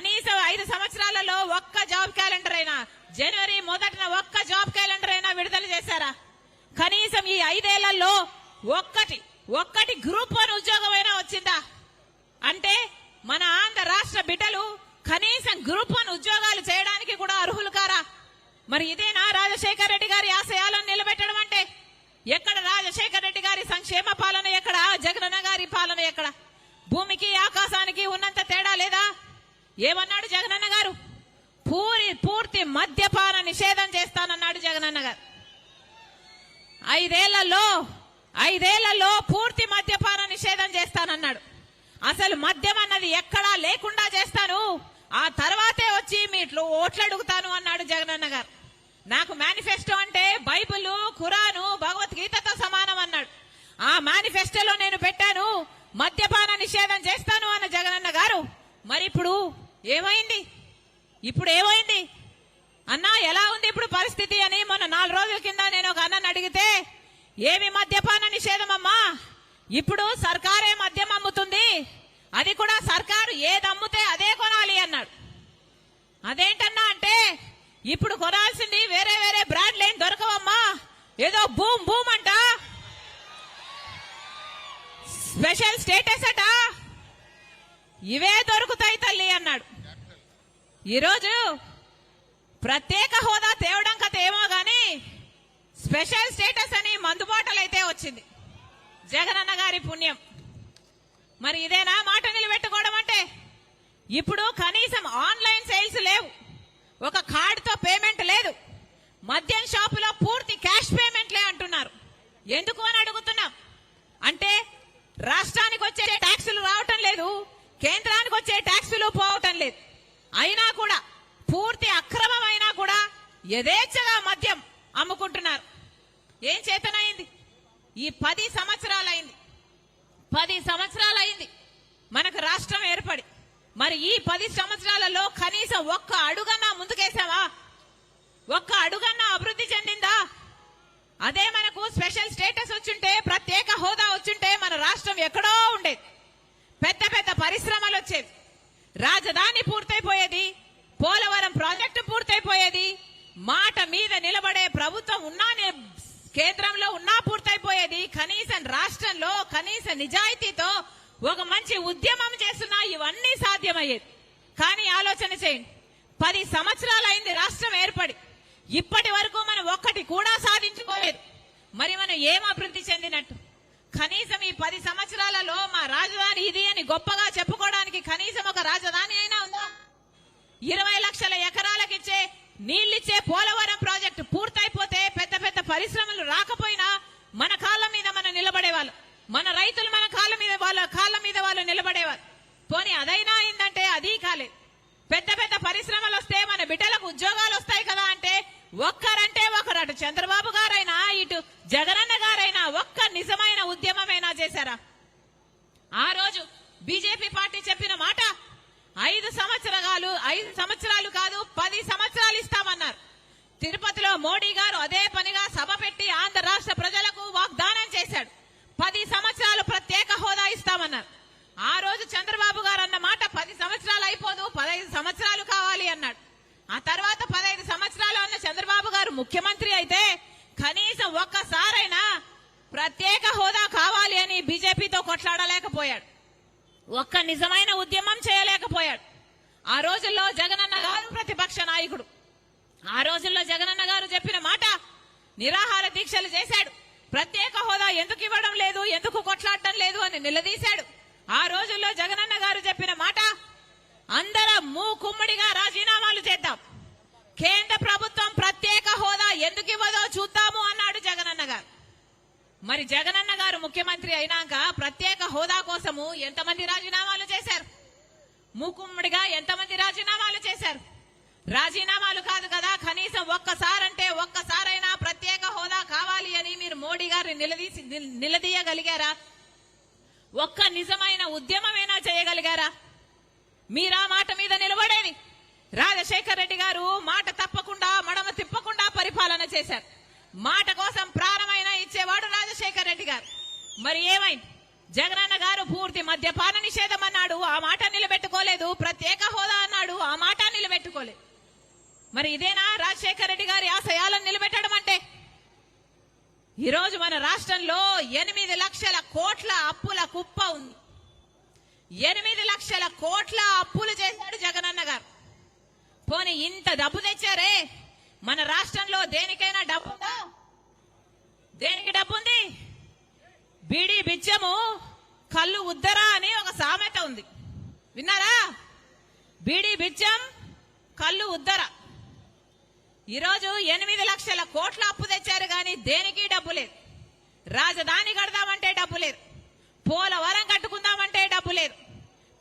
కనీసం ఐదు సంవత్సరాలలో ఒక్క జాబ్ క్యాలెండర్ అయినా జనవరి మొదటిన ఒక్క జాబ్ క్యాలెండర్ అయినా విడుదల చేశారా? కనీసం ఈ ఐదేళ్ళలో ఒక్కటి ఒక్కటి గ్రూప్ వన్ ఉద్యోగం అయినా వచ్చిందా? అంటే మన ఆంధ్ర రాష్ట్ర బిడ్డలు కనీసం గ్రూప్ వన్ ఉద్యోగాలు చేయడానికి కూడా అర్హులు కారా? మరి ఇదేనా రాజశేఖర రెడ్డి గారి ఆశయాలను నిలబెట్టడం అంటే? ఎక్కడ రాజశేఖర రెడ్డి గారి సంక్షేమ పాలన ఎక్కడ? జగనన్న గారి పాలన ఎక్కడ? భూమికి ఆకాశానికి ఉన్నంత తేడా లేదా? ఏమన్నాడు జగనన్న గారు? పూరి పూర్తి మద్యపాన నిషేధం చేస్తానన్నాడు జగనన్న గారు. ఐదేళ్ళలో ఐదేళ్ళలో పూర్తి మద్యపాన నిషేధం చేస్తానన్నాడు. అసలు మద్యం అన్నది ఎక్కడా లేకుండా చేస్తాను ఆ తర్వాతే వచ్చి మీ ఇట్లు ఓట్లు అడుగుతాను అన్నాడు జగనన్న గారు. నాకు మేనిఫెస్టో అంటే బైబిల్ ఖురాను భగవద్గీతతో సమానం అన్నాడు. ఆ మేనిఫెస్టోలో నేను పెట్టాను మద్యపాన నిషేధం చేస్తాను అన్న జగనన్న గారు. మరి ఇప్పుడు ఏమైంది? ఇప్పుడు ఏమైంది? అన్నా ఎలా ఉంది ఇప్పుడు పరిస్థితి అని మొన్న నాలుగు రోజుల కింద నేను ఒక అన్నని అడిగితే ఏమి మద్యపాన నిషేధం అమ్మా ఇప్పుడు సర్కారే మద్యం అమ్ముతుంది. అది కూడా సర్కారు ఏది అమ్ముతే అదే కొనాలి అన్నాడు. అదేంటన్నా అంటే ఇప్పుడు కొనాల్సింది వేరే వేరే బ్రాండ్లు ఏం దొరకవమ్మా? ఏదో భూమ్ భూమ్ అంట? స్పెషల్ స్టేటస్ అట? ఇవే దొరుకుతాయి తల్లి అన్నాడు. ఈరోజు ప్రత్యేక హోదా తేవడం కథ ఏమో గాని స్పెషల్ స్టేటస్ అని మందుబాటలు అయితే వచ్చింది. జగనన్న గారి పుణ్యం. మరి ఇదేనా మాట నిలబెట్టుకోవడం అంటే? ఇప్పుడు కనీసం ఆన్లైన్ సేల్స్ లేవు. ఒక కార్డుతో పేమెంట్ లేదు. మద్యం షాపులో పూర్తి క్యాష్ పేమెంట్లే అంటున్నారు. ఎందుకు అని అడుగుతున్నాం. అంటే రాష్ట్రానికి వచ్చే ట్యాక్సులు రావటం లేదు కేంద్రానికి వచ్చే ట్యాక్సులు పోవటం లేదు. అయినా కూడా పూర్తి అక్రమం అయినా కూడా యథేచ్ఛగా మద్యం అమ్ముకుంటున్నారు. ఏం చేతనైంది? ఈ పది సంవత్సరాలైంది. పది సంవత్సరాలైంది మనకు రాష్ట్రం ఏర్పడి. మరి ఈ పది సంవత్సరాలలో కనీసం ఒక్క అడుగన్నా ముందుకేసావా ఒక్క అడుగన్నా అభివృద్ధి చెందిందా? అదే మనకు స్పెషల్ స్టేటస్ వచ్చుంటే ప్రత్యేక హోదా వచ్చుంటే మన రాష్ట్రం ఎక్కడో ఉండేది. పెద్ద పెద్ద పరిశ్రమ రాజధాని పూర్తయిపోయేది? పోలవరం ప్రాజెక్టు పూర్తయిపోయేది? మాట మీద నిలబడే ప్రభుత్వం ఉన్నా కేంద్రంలో ఉన్నా పూర్తయిపోయేది? కనీసం రాష్ట్రంలో కనీస నిజాయితీతో ఒక మంచి ఉద్యమం చేస్తున్నా ఇవన్నీ సాధ్యమయ్యేది. కానీ ఆలోచన చేయండి. పది సంవత్సరాలైంది రాష్ట్రం ఏర్పడి. ఇప్పటి వరకు మనం ఒక్కటి కూడా సాధించుకోలేదు. మరి మనం ఏం అభివృద్ధి చెందినట్టు? కనీసం ఈ పది సంవత్సరాలలో మా రాజధాని ఇది అని గొప్పగా చెప్పుకోవడానికి కనీసం ఒక రాజధాని అయినా ఉందా? ఇరవై లక్షల ఎకరాలకిచ్చే నీళ్ళిచ్చే పోలవరం ప్రాజెక్టు పూర్తయిపోతే పెద్ద పెద్ద పరిశ్రమలు రాకపోయినా మన కాళ్ళ మీద మనం నిలబడేవాళ్ళు. మన రైతులు మన కాళ్ళ మీద వాళ్ళ కాళ్ళ మీద వాళ్ళు నిలబడేవారు. పోనీ అదైనా అయిందంటే అది కాలేదు పెద్ద పెద్ద పరిశ్రమలు వస్తే మన బిడ్డలకు ఉద్యోగాలు వస్తాయి కదా అంటే ఒక్కరంటే ఒకరు. అటు చంద్రబాబు గారైనా ఇటు నిజమైన ఉద్యమమైనా చేశారా? ఆ రోజు బీజేపీ పార్టీ చెప్పిన మాట ఐదు సంవత్సరాలు ఐదు సంవత్సరాలు కాదు పది సంవత్సరాలు ఇస్తామన్నారు. తిరుపతిలో మోడీ గారు అదే పనిగా సభ పెట్టి ఆంధ్ర రాష్ట్ర ప్రజలకు వాగ్దానం చేశాడు. పది సంవత్సరాలు ప్రత్యేక హోదా ఇస్తామన్నారు. ఆ రోజు చంద్రబాబు గారు అన్న మాట పది సంవత్సరాలు అయిపోదు పదహైదు సంవత్సరాలు కావాలి అన్నాడు. ఆ తర్వాత పదహైదు సంవత్సరాలు అన్న చంద్రబాబు గారు ముఖ్యమంత్రి అయితే కనీసం ఒక్కసారైనా ప్రత్యేక హోదా కావాలి అని బీజేపీతో కొట్లాడలేకపోయాడు. ఒక్క నిజమైన ఉద్యమం చేయలేకపోయాడు. ఆ రోజుల్లో జగనన్న గారు ప్రతిపక్ష నాయకుడు. ఆ రోజుల్లో జగనన్న గారు చెప్పిన మాట నిరాహార దీక్షలు చేశాడు. ప్రత్యేక హోదా ఎందుకు ఇవ్వడం లేదు ఎందుకు కొట్లాడటం లేదు అని నిలదీశాడు. ఆ రోజుల్లో జగనన్న గారు చెప్పిన మాట అందరం మూకుమ్మడిగా రాజీనామాలు చేద్దాం. కేంద్ర ప్రభుత్వం ప్రత్యేక హోదా ఎందుకు ఇవ్వదో చూద్దాము అన్నాడు జగనన్న గారు. మరి జగనన్న గారు ముఖ్యమంత్రి అయినాక ప్రత్యేక హోదా కోసము ఎంతమంది రాజీనామాలు చేశారు? మూకుమ్మడిగా ఎంతమంది రాజీనామాలు చేశారు? రాజీనామాలు కాదు కదా కనీసం ఒక్కసారంటే ఒక్కసారైనా ప్రత్యేక హోదా కావాలి అని మీరు మోడీ గారిని నిలదీసి నిలదీయగలిగారా? ఒక్క నిజమైన ఉద్యమమైనా చేయగలిగారా? మీరా మాట మీద నిలబడేది? రాజశేఖర్ రెడ్డి గారు మాట తప్పకుండా మడమ తిప్పకుండా పరిపాలన చేశారు. మాట కోసం ప్రారంభమైన ఇచ్చేవాడు రాజశేఖర్ రెడ్డి గారు. మరి ఏమైంది? జగనన్న గారు పూర్తి మద్యపాన నిషేధం అన్నాడు. ఆ మాట నిలబెట్టుకోలేదు. ప్రత్యేక హోదా అన్నాడు. ఆ మాట నిలబెట్టుకోలేదు. మరి ఇదేనా రాజశేఖర రెడ్డి గారి ఆశయాలను నిలబెట్టడం అంటే? ఈరోజు మన రాష్ట్రంలో ఎనిమిది లక్షల కోట్ల అప్పుల కుప్ప ఉంది. ఎనిమిది లక్షల కోట్ల అప్పులు చేశాడు జగనన్న గారు. పోనీ ఇంత డబ్బు తెచ్చారే? మన రాష్ట్రంలో దేనికైనా డబ్బు దేనికి డబ్బు ఉంది బీడి బిచ్చము కళ్ళు ఉద్దరా అని ఒక సామెత ఉంది. విన్నారా? బీడి బిచ్చం కళ్ళు ఉద్దర. ఈరోజు ఎనిమిది లక్షల కోట్ల అప్పు తెచ్చారు కానీ దేనికి డబ్బు లేదు? రాజధాని కడదామంటే డబ్బు లేదు. పోలవరం కట్టుకుందామంటే డబ్బు లేదు.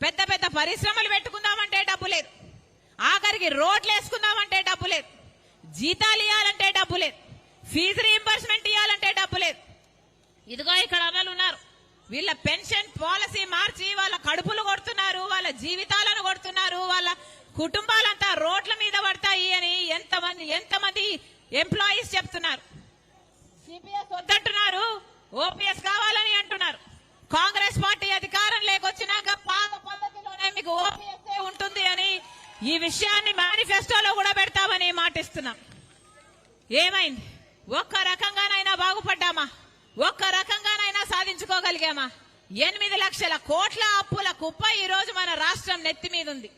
పెద్ద పెద్ద పరిశ్రమలు పెట్టుకుందామంటే డబ్బు లేదు. ఆఖరికి రోడ్లు వేసుకుందామంటే డబ్బు లేదు. జీతాలు ఇవ్వాలంటే డబ్బు లేదు. ఫీజు రీంబర్స్మెంట్ ఇవ్వాలంటే డబ్బు లేదు. ఇదిగో ఇక్కడ అమలు ఉన్నారు. వీళ్ళ పెన్షన్ పాలసీ మార్చి వాళ్ళ కడుపులు కొడుతున్నారు వాళ్ళ జీవితాలను కొడుతున్నారు వాళ్ళ కుటుంబాలంతా రోడ్ల మీద పడతాయి అని ఎంతమంది ఎంతమంది ఎంప్లాయీస్ చెప్తున్నారు. సిపిఎస్ వద్దంటున్నారు ఓపీఎస్ కావాలని అంటున్నారు. కాంగ్రెస్ పార్టీ అధికారం లేకొచ్చినాక పాత పద్ధతిలోనే మీకు ఓపీఎస్ ఉంటుంది అని ఈ విషయాన్ని మేనిఫెస్టోలో కూడా పెడతామని మాటిస్తున్నాం. ఏమైంది? ఒక్క రకంగానైనా బాగుపడ్డామా? ఒక్క రకంగానైనా సాధించుకోగలిగామా? ఎనిమిది లక్షల కోట్ల అప్పుల కుప్ప ఈ రోజు మన రాష్ట్రం నెత్తి మీద ఉంది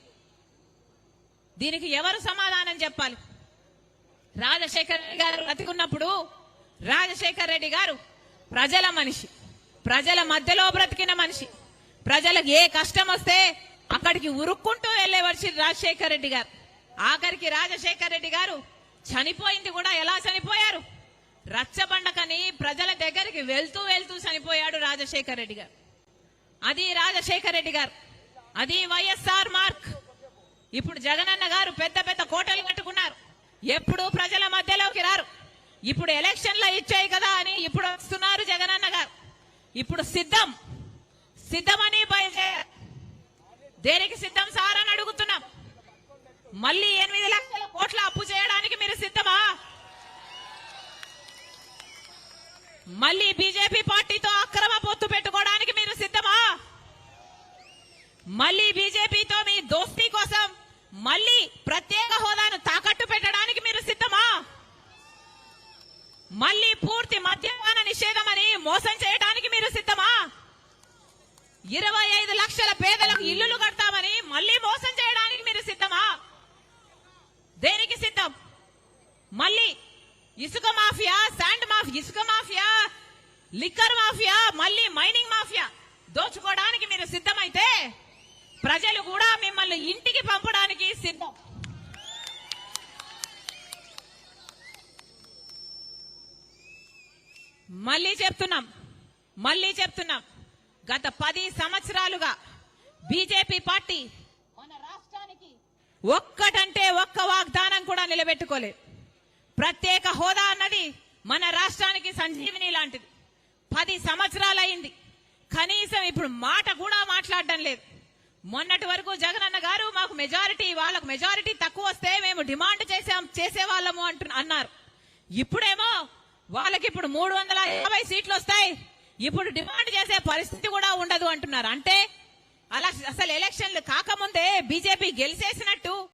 దీనికి ఎవరు సమాధానం చెప్పాలి? రాజశేఖర రెడ్డి గారు బ్రతికున్నప్పుడు రాజశేఖర రెడ్డి గారు ప్రజల మనిషి. ప్రజల మధ్యలో బ్రతికిన మనిషి. ప్రజలకు ఏ కష్టం వస్తే అక్కడికి ఉరుక్కుంటూ వెళ్ళే వచ్చి రాజశేఖర రెడ్డి గారు. ఆఖరికి రాజశేఖర రెడ్డి గారు చనిపోయింది కూడా ఎలా చనిపోయారు? రచ్చబండకని ప్రజల దగ్గరికి వెళ్తూ వెళ్తూ చనిపోయాడు రాజశేఖర రెడ్డి గారు. అది రాజశేఖర్ రెడ్డి గారు. అది వైఎస్ఆర్ మార్క్. ఇప్పుడు జగనన్న గారు పెద్ద పెద్ద కోటలు కట్టుకున్నారు. ఎప్పుడు ప్రజల మధ్యలోకి రారు. ఇప్పుడు ఎలక్షన్లో ఇచ్చాయి కదా అని ఇప్పుడు వస్తున్నారు జగనన్న గారు. ఇప్పుడు సిద్ధం. సిద్ధమని బయలుదేరారు. దేనికి సిద్ధం సార్ అని అడుగుతున్నాం. మళ్ళీ ఎనిమిది లక్షల కోట్ల అప్పు చేయడానికి మీరు సిద్ధమా? మళ్ళీ బీజేపీ పార్టీతో అక్రమ పొత్తు పెట్టుకోవడానికి మీరు సిద్ధమా? మళ్ళీ బీజేపీతో మీ దోస్తీ కోసం మళ్ళీ ప్రత్యేక హోదాను తాకట్టు పెట్టడానికి మీరు సిద్ధమా? మళ్ళీ పూర్తి మద్యపాన నిషేధం అని మోసం చేయడానికి మీరు సిద్ధమా? ఇరవై ఐదు లక్షల పేదలకు ఇల్లులు కడతామని మళ్ళీ మోసం చేయడానికి మీరు సిద్ధమా? దేనికి సిద్ధం? మళ్ళీ ఇసుక మాఫియా శాండ్ మాఫియా ఇసుక మాఫియా లిక్కర్ మాఫియా మళ్ళీ మైనింగ్ మాఫియా. దోచుకోవడానికి మీరు సిద్ధమైతే ప్రజలు కూడా మిమ్మల్ని ఇంటికి పంపడానికి సిద్ధం. మళ్ళీ చెప్తున్నాం మళ్ళీ చెప్తున్నాం. గత పది సంవత్సరాలుగా బీజేపీ పార్టీ మన రాష్ట్రానికి ఒక్కటంటే ఒక్క వాగ్దానం కూడా నిలబెట్టుకోలేదు. ప్రత్యేక హోదా అన్నది మన రాష్ట్రానికి సంజీవిని లాంటిది. పది సంవత్సరాలైంది కనీసం ఇప్పుడు మాట కూడా మాట్లాడడం లేదు. మొన్నటి వరకు జగనన్న గారు మాకు మెజారిటీ వాళ్ళకు మెజారిటీ తక్కువ వస్తే మేము డిమాండ్ చేసాం చేసేవాళ్ళము అంటు అన్నారు. ఇప్పుడేమో వాళ్ళకి ఇప్పుడు మూడు వందల యాభై సీట్లు వస్తాయి. ఇప్పుడు డిమాండ్ చేసే పరిస్థితి కూడా ఉండదు అంటున్నారు. అంటే అలా అసలు ఎలక్షన్లు కాకముందే బీజేపీ గెలిచేసినట్టు